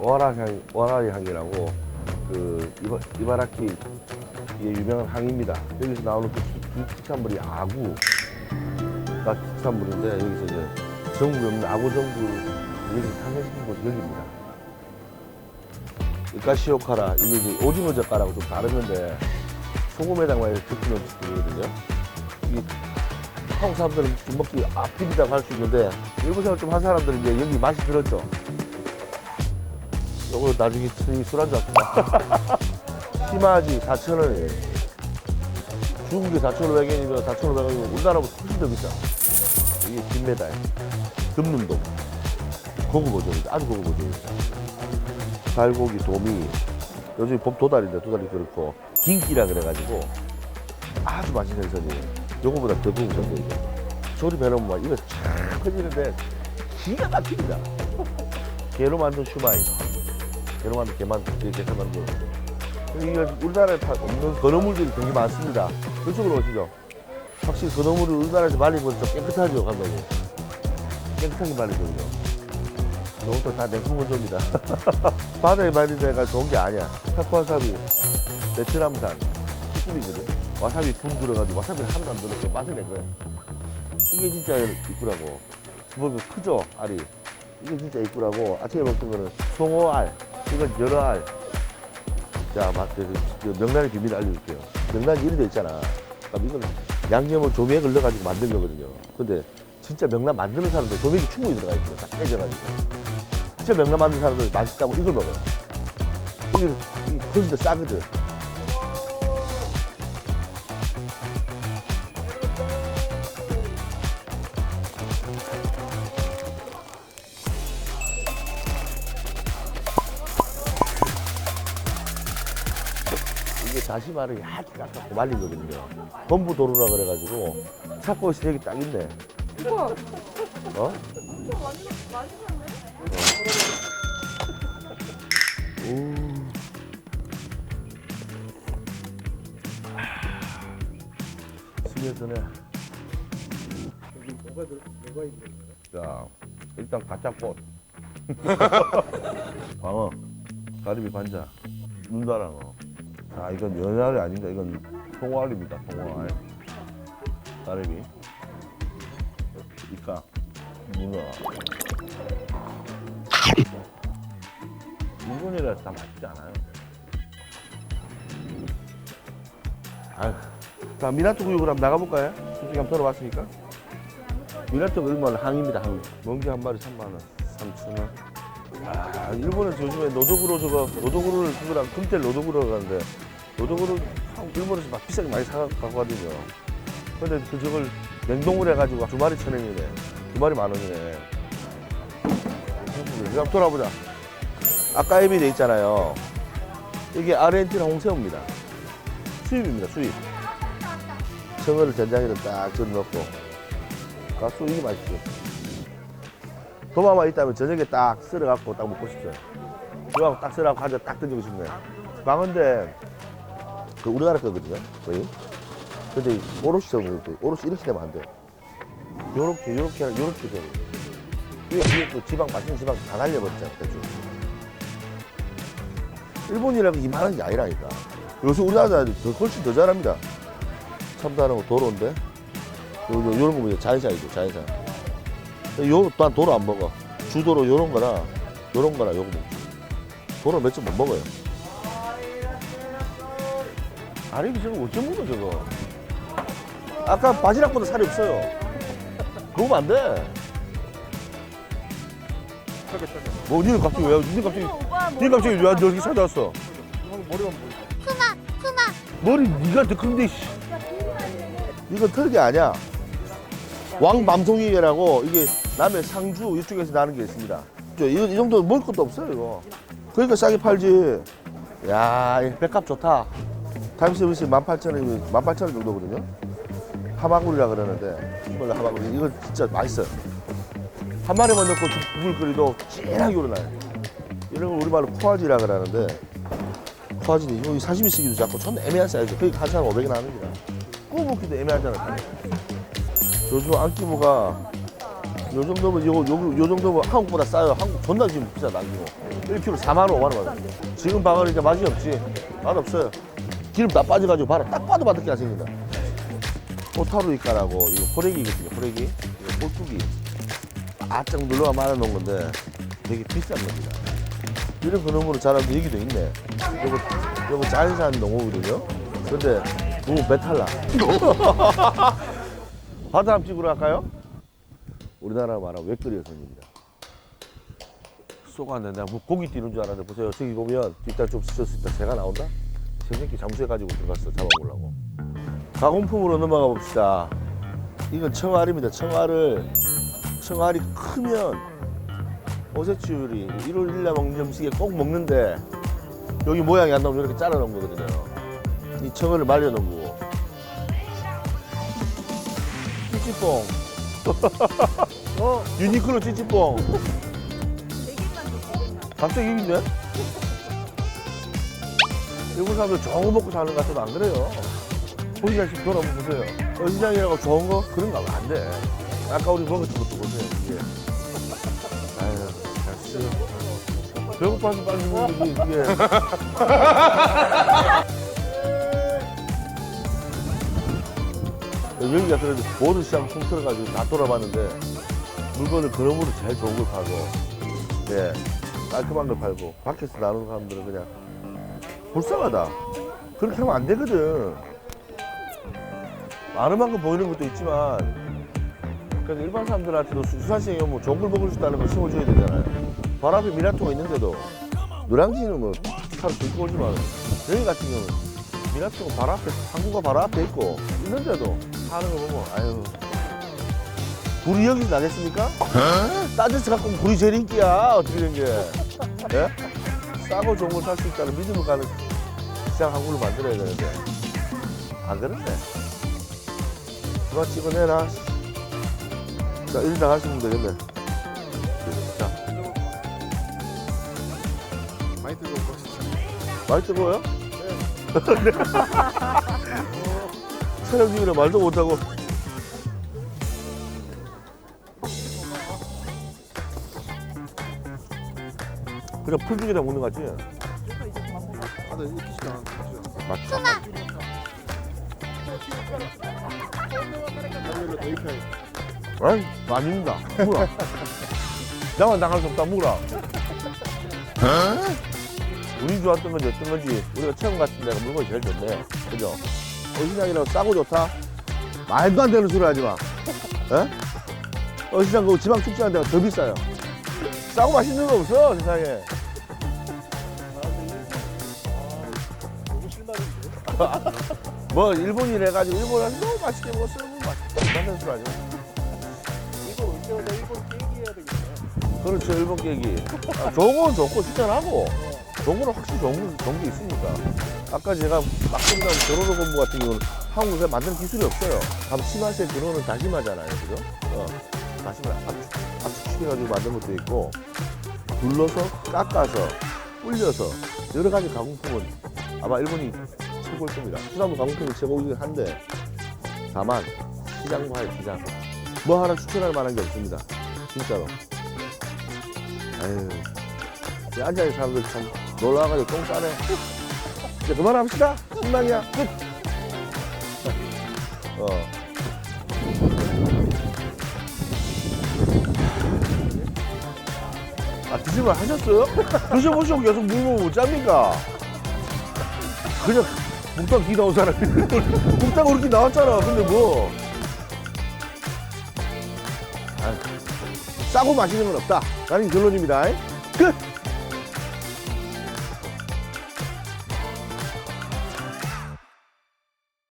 와라 향, 와라 향이라고 그 이바, 이바라키 이 유명한 항입니다. 여기서 나오는 그 수- 특산물이 아구가 특산물인데 여기서 이제 전국에 없는 아구 전구 여기 탄생시킨 곳이 여기입니다. 이카시오카라 이게 이제 오징어 젓갈하고 좀 다르는데 소금에다가 이렇게 덮으면 되거든요. 이게 한국 사람들은 좀 먹기 아 비리다고 할 수 있는데 일본 생활 좀한 사람들은 이제 여기 맛이 들었죠. 요거 나중에 이 술안주 합시다. 심하지 4,000원이에요. 중국이 4,500원이면 4,500원이면 우리나라보다 훨씬 더 비싸. 이게金메달. 금눈동. 고급 어종이다. 아주 고급 어종이다. 살고기, 도미. 요즘 봄 도다리인데 도다리 그렇고 긴기라 그래가지고 아주 맛있는 선이에요. 요거보다 더 고급 선이에요. 조립해놓으면 막 이거 쫙 퍼지는데 기가 막힙니다. 게로 만든 슈마이. 게로 만든 게만두, 게서 만든. 이게 우리나라에 파- 없는 건어물들이 굉장히 많습니다. 이쪽으로 오시죠. 확실히 건어물을 우리나라에서 말린 건좀 깨끗하죠, 감독님. 깨끗하게 말리거든요. 이것도 다 냉동 건조입니다. 바다에 말린 데가 좋은 게 아니야. 타코와사비, 베트남산, 수입이거든. 와사비 분 들어가지고 와사비를 하나도 안 들어서 맛을 낸 거야. 이게 진짜 이쁘라고. 보면 크죠, 알이. 이게 진짜 이쁘라고. 아침에 먹던 거는 송어알, 이건 여러 알. 자, 맛, 그, 그 명란의 비밀을 알려줄게요. 명란이 이런 데 있잖아. 그럼 이건 양념을 조미액을 넣어가지고 만든 거거든요. 근데 진짜 명란 만드는 사람들 조미액이 충분히 들어가 있어요. 딱 깨져가지고. 진짜 명란 만드는 사람들 맛있다고 이걸 먹어요. 이게 훨씬 더 싸거든. 이게 다시마를 얇게 깎아서 말린 거거든요. 범부 도루라 그래가지고 찾고 시력이 딱 있네. 우와, 어? 엄청 많이, 많이 샀네? 오. 스며드네. 여기 뭐가 들 뭐가 있는 거예요? 자, 일단 가짜꽃. 광어, 가리비 관자, 눈다랑어. 자, 이건 연알이 아닙니다. 이건 송어알입니다. 송어알. 가리비. 이까, 문어. 일본이라 다 맛있지 않아요? 아휴. 자, 미나토 구육을 한번 나가볼까요? 솔직히 한번 들어봤으니까. 미나토가 일본 항입니다, 항. 멍게 한 마리 3만원, 3천원. 아, 일본은 요즘에 노도구로 저거, 노도구로를 그거랑 금텔 노도구로 가는데, 노도구로 한국 일본에서 막 비싸게 많이 사갖고 가거든요. 근데 그 저걸 냉동을 해가지고 두 마리 천 원이네. 두 마리 만 원이네. 한번 돌아보자. 아까 에비 돼 있잖아요. 이게 아르헨티나 홍새우입니다. 수입입니다, 수입. 청어를 된장에다 딱 절여 넣고. 가수 이게 맛있죠. 도마만 있다면 저녁에 딱 썰어갖고 딱 먹고 싶어요. 이거 딱 썰어갖고 한잔 딱 던지고 싶네. 광어인데, 그 우리나라 거거든요, 거의. 근데 오롯이 저는 오롯이 이렇게 되면 안 돼. 요렇게, 요렇게, 요렇게 돼. 이게, 이게 또 지방, 맛있는 지방 다 날려버렸잖아, 대충. 일본이라고 이만한 게 아니라니까. 요새 우리나라 더 훨씬 더 잘합니다. 참다는 거 도로인데. 요, 요, 요런 거 보세요. 자연산이죠, 자연산. 요 또한 도로 안 먹어. 주도로 요런 거나, 요런 거나 요거 먹지. 도로 몇 점 못 먹어요. 아니, 저거 어쩜 먹어, 저거. 아까 바지락보다 살이 없어요. 그거 면안 돼. 뭐, 니는 갑자기 왜, 니는 갑자기, 오빠 니 갑자기 왜 여기 찾아왔어? 형 머리만 보니까. 머리 니가 더 큰데, 씨. 이건 털기 아니야. 왕밤송이라고 이게 남해 상주 이쪽에서 나는 게 있습니다. 저, 이, 이 정도 먹을 것도 없어요, 이거. 그러니까 싸게 팔지. 야, 이 백합 좋다. 타임서비스 18,000원, 18,000원 정도거든요. 하마구리라 그러는데, 이걸로 하마구리. 이거 진짜 맛있어요. 한 마리만 넣고 국물 끓여도 진하게 우러나요. 이런 걸 우리말로 코아지라 그러는데, 코아지는 여기 사시미 쓰기도 작고 전 애매한 사이즈. 그게 한 사람 500원 하는구나. 구워 먹기도 애매하잖아. 요즘 안기모가 요 정도면 요, 요, 요 정도면 한국보다 싸요. 한국 존나 지금 비싸 남기고 1kg 4만 원, 5만 원. 받아. 지금 방어는 이제 맛이 없지. 맛 없어요. 기름 다 빠져가지고 봐라. 딱 봐도 맛없게 안 생긴다. 호타루이카라고 이거 호래기거든요. 호래기, 이거 꼴뚜기. 바짝 눌러가 말아놓은 건데 되게 비싼 겁니다. 이런 그놈으로 자라는 얘기도 있네. 요거 요거 자연산 농어거든요. 근데 너무 배탈 나. 바다 한번 찍으러 갈까요? 우리나라 말하면 외끓여선입니다. 쏘가는데 내가 뭐 고기 뛰는 줄 알았는데 보세요. 저기 보면 뒷다 좀 스쳤을 때 새가 나온다? 새 새끼 잠수해가지고 들어갔어. 잡아보려고. 가공품으로 넘어가 봅시다. 이건 청알입니다. 청알을 청알이 크면 오색치율이 1월 1일에 먹는 음식에 꼭 먹는데 여기 모양이 안 나오면 이렇게 잘라 놓은 거거든요. 이 청알을 말려 놓은 거고. 찌찌뽕. 어? 유니클로 찌찌뽕. 갑자기 이긴데? 일본 사람들 좋은 거 먹고 사는 것 같아도 안 그래요. 호시장씩 돌아보면 보세요. 어시장이라고 좋은 거? 그런 거 하면 안 돼. 아까 우리 먹었던 것도 보세요, 이게. 아유, 역시. 배고파서 빨리 먹는 거지, 이게. 여기가 그래도 모든 시장 통틀어가지고 다 돌아봤는데 물건을 그놈으로 제일 좋은 걸 팔고 예 깔끔한 걸 팔고 밖에서 나오는 사람들은 그냥 불쌍하다. 그렇게 하면 안 되거든. 많은 만큼 보이는 것도 있지만 그래서 일반 사람들한테도 수- 수산시장에 오면 좋은 걸 먹을 수 있다는 걸 심어줘야 되잖아요. 바로 앞에 미나토가 있는데도 노량진은 뭐 차로 들고 오지만 여기 같은 경우는 미나토가 바로 앞에 항구가 바로 앞에 있고 있는데도 사는 거 보면 아유 불이 여기서 나겠습니까? 딴 데서 갖고 오면 불이 제일 인기야 어떻게 된 게? 예? 싸고 좋은 걸 살 수 있다는 믿음을 가는 시장 항구를 만들어야 되는데 안 그러네 누가 찍어내라 자 일단 하시면 되겠네 자 많이 뜨거운 거 진짜. 많이 뜨거워요? 촬영 중이라 말도 못하고 그냥 풀죽이랑 먹는 거 같지? 다들 익히지도 않은 거죠. 맞죠? 다리로 더 익혀야 돼. 아이 많이 먹는다 먹어라 나만 나갈 수 없다 먹어라 운이 좋았던 건지 어떤 건지 우리가 처음 갔을 때가 물건이 제일 좋네 그죠? 어시장이라고 싸고 좋다? 말도 안 되는 소리 하지 마 에? 어시장 그 지방 축제하는 데가 더 비싸요 싸고 맛있는 거 없어 세상에 뭐 일본이래 가지고 일본 와서 너무 맛있게 먹었어요. 뭐 맛있게. 맞는 소리 하지 마 이거 올 때마다 일본 깨기 해야 되겠네. 그렇죠 일본 깨기. 아, 좋은 건 좋고 추천하고. 좋은 거는 확실히 좋은, 거- 좋은 게 있으니까. 아까 제가 막동이랑 도로로 공부 같은 경우는 한국에 만드는 기술이 없어요. 감치맛에 들어오는 다시마잖아요. 그죠? 어, 다시마 압축, 압축시켜가지고 만든 것도 있고 불러서 깎아서 불려서 여러 가지 가공품은 아마 일본이 최고일 겁니다 수산물 가공품이 최고이긴 한데 다만 시장과의 시장 뭐 하나 추천할 만한 게 없습니다 진짜로 아유, 이 앉아있는 사람들 참 놀라가지고 똥 싸네. 이제 그만합시다. 신망이야. 끝. 어. 아, 드실만 하셨어요? 드셔보시고 계속 물면 못 잡니까? 그냥 묵당 기 나온 사람이. 묵당 그렇게 나왔잖아. 근데 뭐. 아유, 싸고 마시는 건 없다. 라는 결론입니다. 끝!